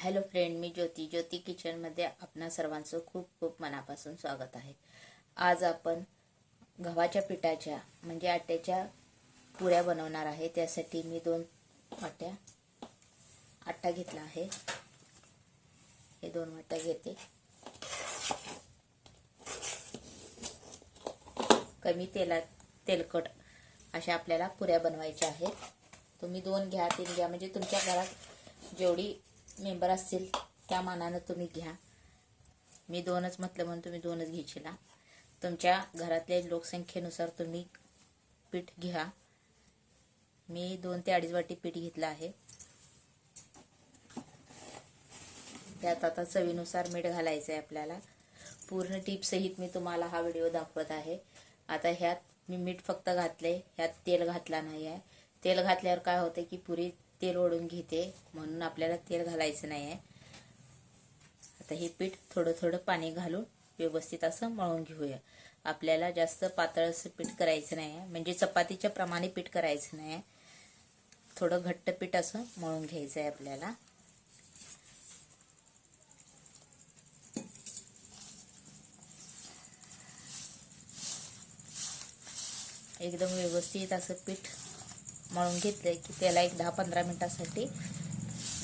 Hello friend मी ज्योती. ज्योती किचनमध्ये आपणा सर्वांचं खूप खूप मनापासून स्वागत आहे. आज आपण गव्हाच्या पिठाच्या म्हणजे आट्याच्या पुऱ्या बनवणार आहे. त्यासाठी मी दोन वाट्या आटा घेतला आहे. हे दोन वाट्या घेते. कमी तेलात तेलकट अशा आपल्याला पुऱ्या बनवायच्या आहेत. तुम्ही दोन घ्या तीन घ्या. म्हणजे तुमच्या घरात जेवढी मेंबर असतील त्या मानानं तुम्ही घ्या. मी दोनच म्हटलं म्हणून तुम्ही दोनच घ्यायचिला. तुमच्या घरातल्या लोकसंख्येनुसार तुम्ही पीठ घ्या. मी दोन ते अडीच वाटी पीठ घेतलं आहे. त्यात आता चवीनुसार मीठ घालायचं आहे आपल्याला. पूर्ण टिपसहित मी तुम्हाला हा व्हिडिओ दाखवत आहे. आता ह्यात मी मीठ फक्त घातले ह्यात तेल घातला नाही आहे तेल घातल्यावर काय होतं की पुरी तेल ओढून घेते. म्हणून आपल्याला तेल घालायचं नाही आहे आता हे पीठ थोडं थोडं पाणी घालून व्यवस्थित असं मळून घेऊया. आपल्याला जास्त पातळ असं पीठ करायचं नाही आहे म्हणजे चपातीच्या प्रमाणे पीठ करायचं नाही आहे थोडं घट्ट पीठ असं मळून घ्यायचं आहे आपल्याला. एकदम व्यवस्थित असं पीठ मळून घेतलं की त्याला एक दहा पंधरा मिनटासाठी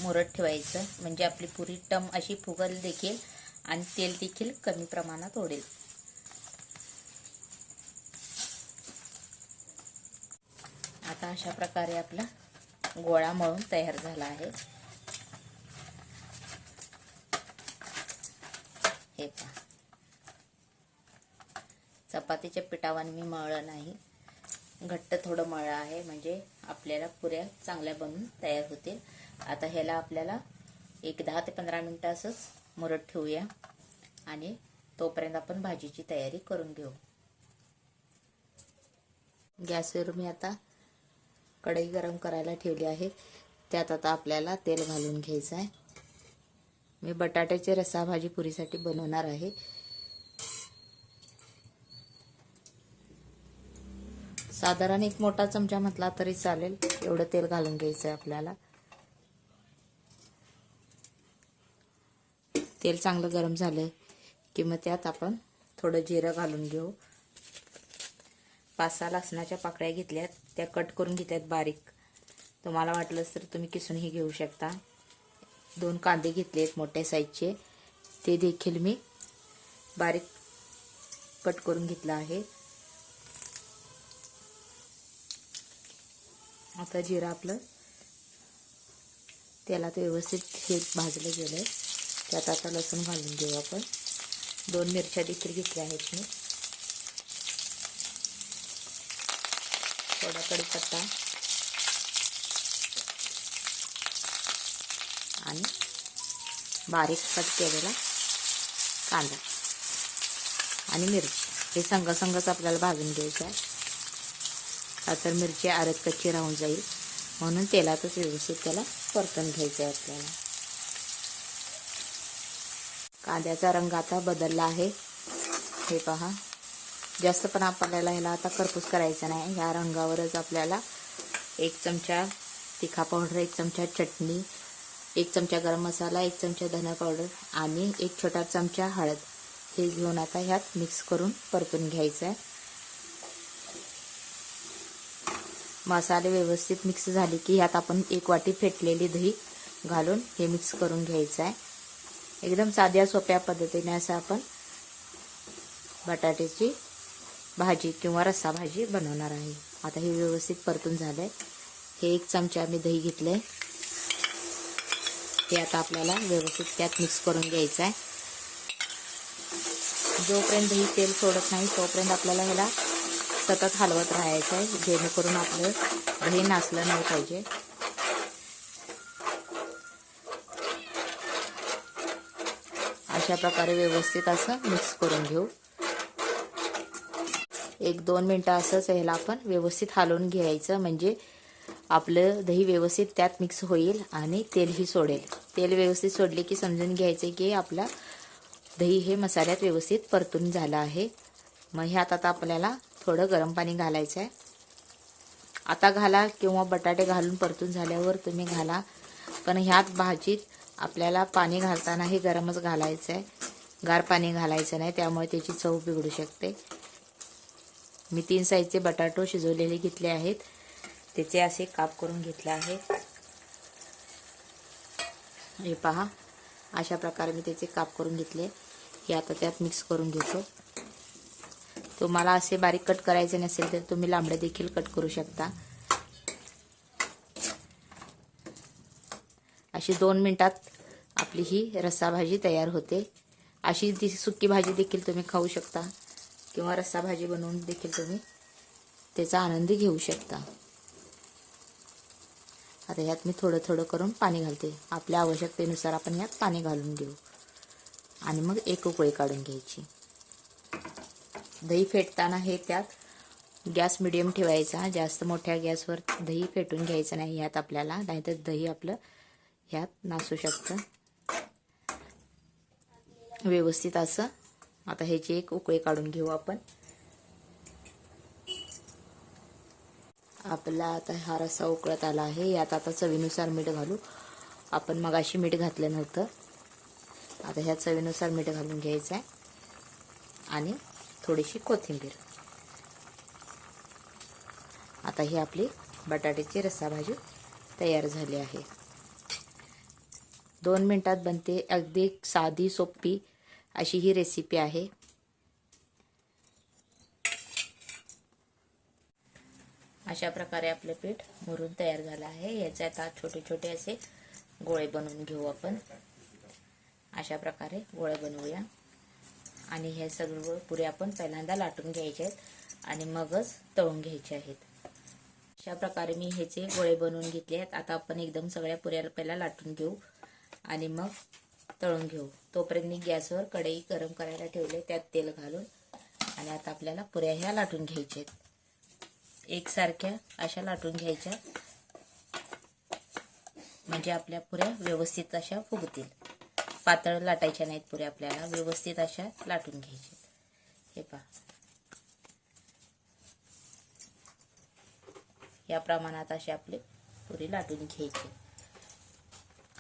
मुरत ठेवायचं. म्हणजे आपली पुरी टम अशी फुगल देखील आणि तेल देखील कमी प्रमाणात ओढेल. आता अशा प्रकारे आपला गोळा मळून तयार झाला आहे. हे पहा. चपातीच्या पिठावर मी मळलं नाही. घट्ट थोडं मळं आहे म्हणजे आपल्याला पुऱ्या चांगल्या बनून तयार होतील. आता ह्याला आपल्याला एक दहा ते पंधरा मिनटं असंच मुरत ठेवूया आणि तोपर्यंत आपण भाजीची तयारी करून घेऊ. गॅसवर मी आता कढई गरम करायला ठेवली आहे. त्यात आता आपल्याला तेल घालून घ्यायचं आहे. मी बटाट्याची रस्सा भाजी पुरीसाठी बनवणार आहे. साधारण एक मोठा चमचा म्हटला तरी चालेल. एवढं तेल घालून घ्यायचं आहे आपल्याला. तेल चांगलं गरम झालं की मग त्यात आपण थोडं जिरं घालून घेऊ. पाच सहा लसणाच्या पाकळ्या घेतल्यात. त्या कट करून घेतल्यात बारीक. तुम्हाला वाटलंच तर तुम्ही किसूनही घेऊ शकता. दोन कांदे घेतले आहेत मोठ्या साईजचे. ते देखील मी बारीक कट करून घेतलं आहे. आता जिरं आपलं. तेलात व्यवस्थित हे भाजलं गेलं आहे त्यात आता लसूण घालून घेऊ आपण. दोन मिरच्या देखील घेतल्या आहेत मी. थोडा कडीपत्ता. आणि बारीक कट केलेला कांदा. आणि मिरची. हे संघसंघच आपल्याला भाजून घ्यायचं आहे. आता मिरची आरत कच्ची राहून जाईल. म्हणून तेलातच व्यवस्थित त्याला परतून घ्यायचं आहे आपल्याला. कांद्याचा रंग आता बदलला आहे. हे पहा. जास्त पण आपल्याला ह्याला आता करपूस करायचा नाही. ह्या रंगावरच आपल्याला एक चमचा तिखा पावडर एक चमचा चटणी एक चमचा गरम मसाला एक चमचा धना पावडर आणि एक छोटा चमचा हळद. हे घेऊन आता ह्यात मिक्स करून परतून घ्यायचं आहे. मसाले व्यवस्थित मिक्स झाले की ह्यात आपण एक वाटी फेटलेली दही घालून हे मिक्स करून घ्यायचं आहे. एकदम साध्या सोप्या पद्धतीने असं आपण बटाट्याची भाजी किंवा रस्सा भाजी बनवणार आहे. आता हे व्यवस्थित परतून झालं आहे हे एक चमचा आम्ही दही घेतलं आहे ते आता आपल्याला व्यवस्थित त्यात मिक्स करून घ्यायचं आहे. जोपर्यंत दही तेल सोडत नाही तोपर्यंत आपल्याला ह्याला सतत हलवत राहायचं आहे जेणेकरून आपलं दही नासलं नाही पाहिजे. अशा प्रकारे व्यवस्थित असं मिक्स करून घेऊ. एक दोन मिनटं असंच ह्याला आपण व्यवस्थित हलवून घ्यायचं म्हणजे आपलं दही व्यवस्थित त्यात मिक्स होईल आणि तेलही सोडेल. तेल व्यवस्थित सोडले की समजून घ्यायचं की आपला दही हे मसाल्यात व्यवस्थित परतून झालं आहे. मग ह्यात आता आपल्याला थोडं गरम पाणी घालायचं आहे. आता घाला किंवा बटाटे घालून परतून झाल्यावर तुम्ही घाला. पण ह्यात भाजीत आपल्याला पाणी घालताना हे गरमच घालायचं आहे. गार पाणी घालायचं नाही त्यामुळे त्याची चव बिघडू शकते. मी तीन साईजचे बटाटो शिजवलेले घेतले आहेत. त्याचे असे काप करून घेतले आहेत. हे पहा अशा प्रकारे मी त्याचे काप करून घेतले. हे आता त्यात मिक्स करून घेतो. तुम्हाला असे बारीक कट करायचे नसेल तर तुम्ही लांबडे देखील कट करू शकता. अशी दोन मिनटात आपली ही रस्सा भाजी तयार होते. अशी ती सुकी भाजी देखील तुम्ही खाऊ शकता किंवा रस्सा भाजी बनवून देखील तुम्ही त्याचा आनंद घेऊ शकता. आता यात मी थोडं थोडं करून पाणी घालते. आपल्या आवश्यकतेनुसार आपण यात पाणी घालून घेऊ. आणि मग एक उकळी काढून घ्यायची. दही फेटताना हे त्यात गॅस मिडियम ठेवायचा. जास्त मोठ्या गॅसवर दही फेटून घ्यायचं नाही ह्यात आपल्याला. नाहीतर दही आपलं ह्यात नासू शकतं. व्यवस्थित असं. आता ह्याची एक उकळी काढून घेऊ आपण. आपला आता हा रस्सा उकळत आला आहे. यात आता चवीनुसार मीठ घालू. आपण मगाशी मीठ घातलं नव्हतं. आता ह्या चवीनुसार मीठ घालून घ्यायचं आहे आणि थोडीशी कोथिंबीर. आता ही आपली बटाट्याची रस्सा भाजी तयार झाली आहे. दोन मिनटात बनते अगदी साधी सोपी अशी ही रेसिपी आहे. अशा प्रकारे आपले पीठ मुरून तयार झालं आहे. याचे आता छोटे छोटे असे गोळे बनवून घेऊ आपण. अशा प्रकारे गोळे बनवूया. आणि हे सगळं पुरे आपण पहिल्यांदा लाटून घ्यायचे आहेत आणि मगच तळून घ्यायचे आहेत. अशा प्रकारे मी ह्याचे गोळे बनवून घेतले आहेत. आता आपण एकदम सगळ्या पुऱ्या पहिला लाटून घेऊ आणि मग तळून घेऊ. तोपर्यंत मी गॅसवर कढई गरम करायला ठेवले त्यात तेल घालून. आणि आता आपल्याला पुऱ्या ह्या लाटून घ्यायच्या आहेत. एकसारख्या अशा लाटून घ्यायच्या. म्हणजे आपल्या पुऱ्या व्यवस्थित अशा फुगतील. पातळ लाटायच्या नाहीत पुऱ्या आपल्याला व्यवस्थित अशा लाटून घ्यायच्या हे पहा. या प्रमाणात असे आपले पुरी लाटून घ्यायचे.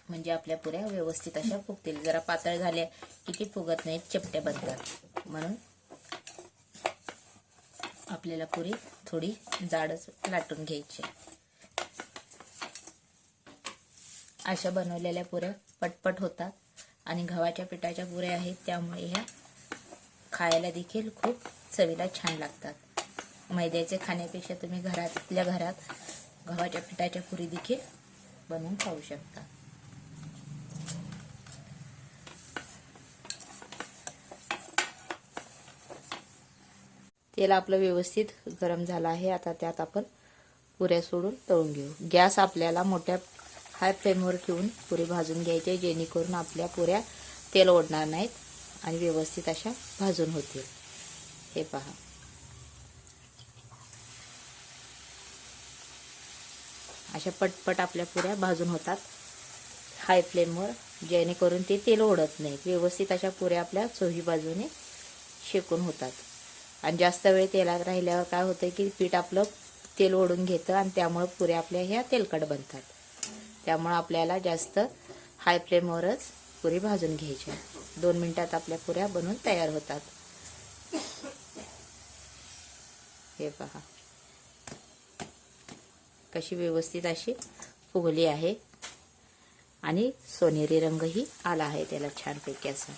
म्हणजे आपल्या पुऱ्या व्यवस्थित अशा फुगतील. जरा पातळ झाल्या किती फुगत नाहीत चपट्या बनतात. म्हणून आपल्याला पुरी थोडी जाडच लाटून घ्यायची. अशा बनवलेल्या पुऱ्या पटपट होतात. आणि गव्हाच्या पिठाच्या पुऱ्या आहेत त्यामुळे ह्या खायला देखील खूप चवीला छान लागतात. मैद्याचे खाण्यापेक्षा तुम्ही घरातल्या घरात गव्हाच्या पिठाच्या पुरी देखील बनवून खाऊ शकता. तेल आपलं व्यवस्थित गरम झालं आहे. आता त्यात आपण पुऱ्या सोडून तळून घेऊ. गॅस आपल्याला मोठ्या हाय फ्लेमवर ठेवून पुरी भाजून घ्यायचे जेणेकरून आपल्या पुऱ्या तेल ओढणार नाहीत आणि व्यवस्थित अशा भाजून होतील. हे पहा. अशा पटपट आपल्या पुऱ्या भाजून होतात. हाय फ्लेमवर जेणेकरून ते तेल ओढत नाहीत. व्यवस्थित अशा पुऱ्या आपल्या चोही बाजूने शेकून होतात. आणि जास्त वेळ तेलात राहिल्यावर काय होतं की पीठ आपलं तेल ओढून घेतं आणि त्यामुळं पुऱ्या आपल्या ह्या तेलकट बनतात. त्यामुळं आपल्याला जास्त हाय फ्लेमवरच पुरी भाजून घ्यायची दोन मिनटात आपल्या पुऱ्या बनवून तयार होतात. हे पहा. कशी व्यवस्थित अशी फुगली आहे. आणि सोनेरी रंगही आला आहे त्याला छानपैकी असा.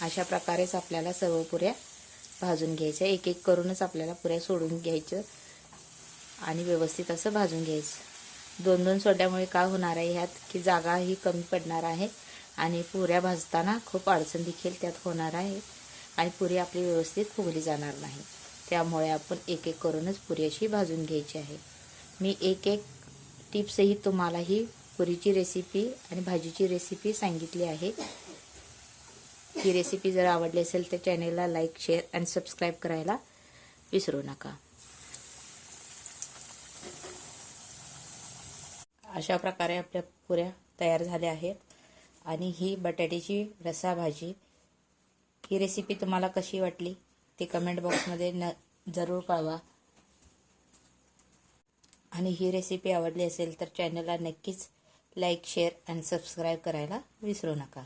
अशा प्रकारेच आपल्याला सर्व पुऱ्या भाजून घ्यायच्या एक एक करूनच आपल्याला पुऱ्या सोडून घ्यायचं आणि व्यवस्थित असं भाजून घ्यायचं. दोन दोन सोडल्यामुळे काय होणार आहे ह्यात की जागा ही कमी पडणार आहे आणि पुऱ्या भाजताना खूप अडचण देखील त्यात होणार आहे आणि पुरी आपली व्यवस्थित फुगली जाणार नाही. त्यामुळे आपण एक एक करूनच पुरी अशी भाजून घ्यायची आहे. मी एक एक टिप्सही तुम्हाला ही पुरीची रेसिपी आणि भाजीची रेसिपी सांगितली आहे. ही रेसिपी जर आवडली असेल तर चॅनेलला लाईक शेअर आणि सबस्क्राईब करायला विसरू नका. अशा प्रकारे आपल्या पुऱ्या तयार झाल्या आहेत. आणि ही बटाट्याची रसा भाजी ही रेसिपी तुम्हाला कशी वाटली ते कमेंट बॉक्समध्ये न जरूर कळवा. आणि ही रेसिपी आवडली असेल तर चॅनलला नक्कीच लाईक शेअर आणि सबस्क्राईब करायला विसरू नका.